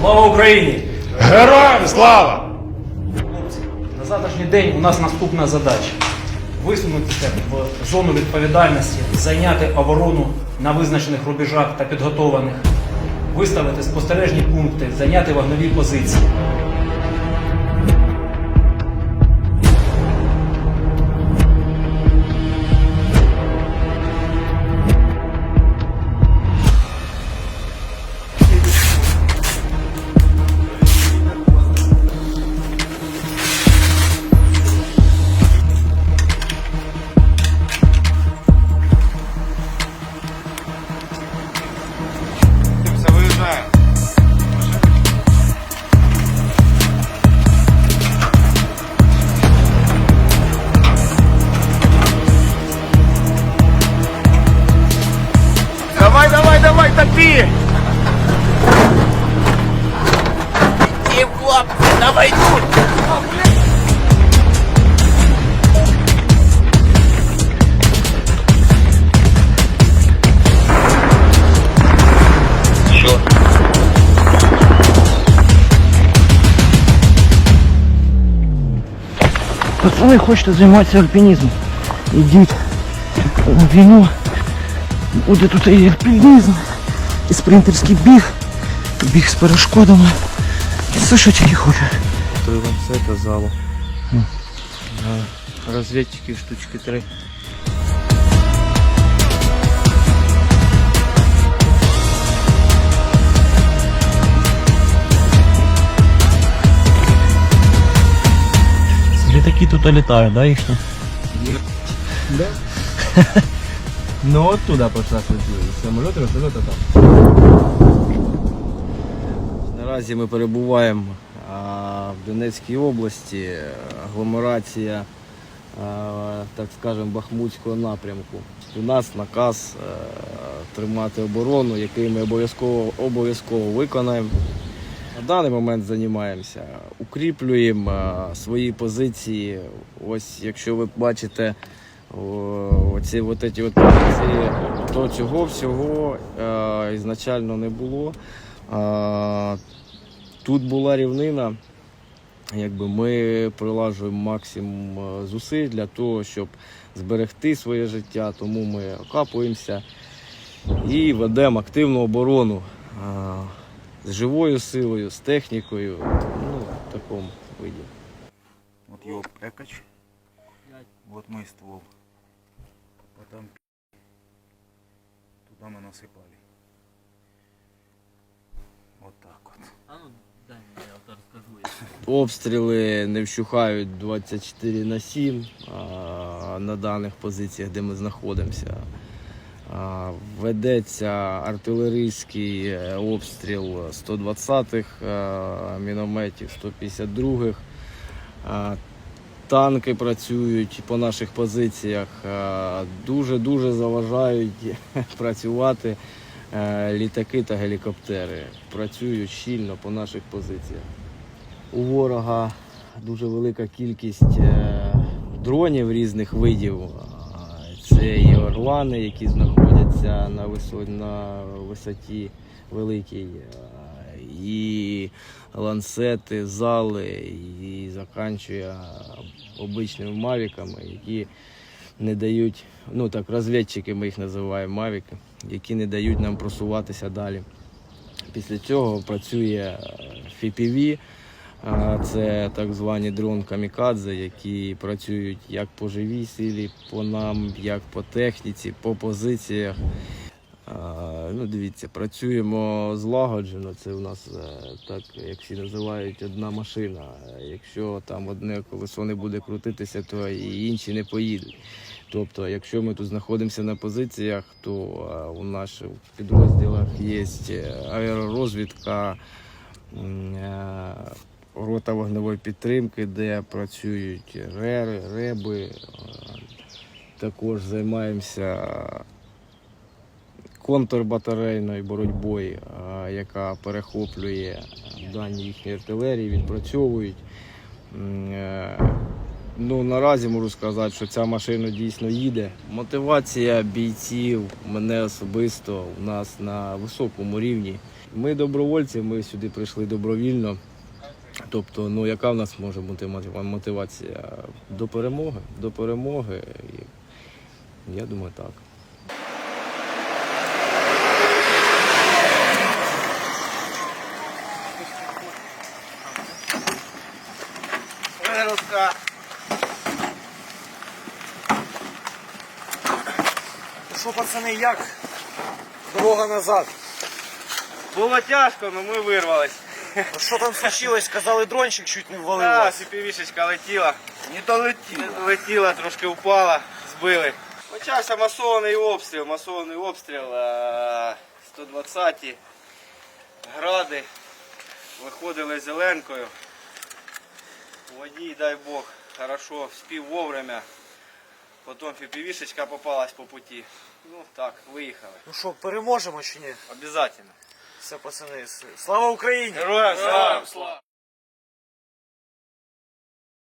Слава Україні! Героям слава! Хлопці, на завтрашній день у нас наступна задача. Висунутися в зону відповідальності, зайняти оборону на визначених рубежах та підготованих, виставити спостережні пункти, зайняти вогнові позиції. Давай, давай, давай, топи! И хлопцы, давай тут! Що? Пацаны, хочете займатися альпінізмом? Ідіть на війну. Буде тут і альпінізм, і спринтерський біг, і біг з перешкодами. І все, що тільки хочеш. Три ланцета залу. Розвідчики штучки три. Літаки тут літають, да, їхні? Ну от туди пішла самоліт, вертольот там. Наразі ми перебуваємо а, в Донецькій області, агломерація, а, так скажемо, Бахмутського напрямку. У нас наказ е, тримати оборону, який ми обов'язково обов'язково виконаємо. На даний момент займаємося, укріплюємо е, свої позиції. Ось, якщо ви бачите оці от ці от позиції, то цього всього е, ізначально не було. Е, тут була рівнина. Якби ми прилажуємо максимум е, зусиль для того, щоб зберегти своє життя, тому ми окапуємося і ведемо активну оборону е, з живою силою, з технікою, ну, в такому виді. Вот его экач. Вот мой ствол. Потом туда мы насыпали. Вот так вот. А ну, дай мне, я вот расскажу. Обстріли не вщухають 24 на 7 а, на даних позиціях, де ми знаходимося. А, Ведеться артилерійський е, обстріл 120-х е, мінометів, 152-х. Танки працюють по наших позиціях, е, дуже-дуже заважають працювати е, літаки та гелікоптери. Працюють щільно по наших позиціях. У ворога дуже велика кількість е, дронів різних видів. Це і орлани, які знаходяться на висоті великій, і ланцети, зали, і заканчує обичними мавіками, які не дають, ну так, розвідчики ми їх називаємо мавіки, які не дають нам просуватися далі. Після цього працює FPV, Це так звані дрон камікадзе, які працюють як по живій силі, по нам, як по техніці, по позиціях. А, Ну, дивіться, працюємо злагоджено. Це у нас е, так, як всі називають, одна машина. Якщо там одне колесо не буде крутитися, то і інші не поїдуть. Тобто, якщо ми тут знаходимося на позиціях, то е, у наших підрозділах є аеророзвідка. е, рота вогневої підтримки, де працюють рери, реби. Е, Також займаємося контрбатарейною боротьбою, е, яка перехоплює дані їхньої артилерії, відпрацьовують. Е, Ну, наразі можу сказати, що ця машина дійсно їде. Мотивація бійців мене особисто у нас на високому рівні. Ми добровольці, ми сюди прийшли добровільно. Тобто, ну яка в нас може бути мотивація до перемоги? До перемоги. Я думаю, так. Вигрузка. Що, пацани, як? Дорога назад. Було тяжко, але ми вирвались. Що там случилось? Казали, дрончик чуть не ввалив вас. сіпівішечка летіла. Не долетіла. Летіла, трошки впала, збили. Почався масований обстріл, масований обстріл. е, 120-ті гради. Виходили зеленкою. Водій, дай Бог, хорошо, спів вовремя. Потім фіпівішечка попалась по путі. Ну так, виїхали. Ну що, переможемо чи ні? Обязательно. Все, пацани, слава Україні! Героям слава!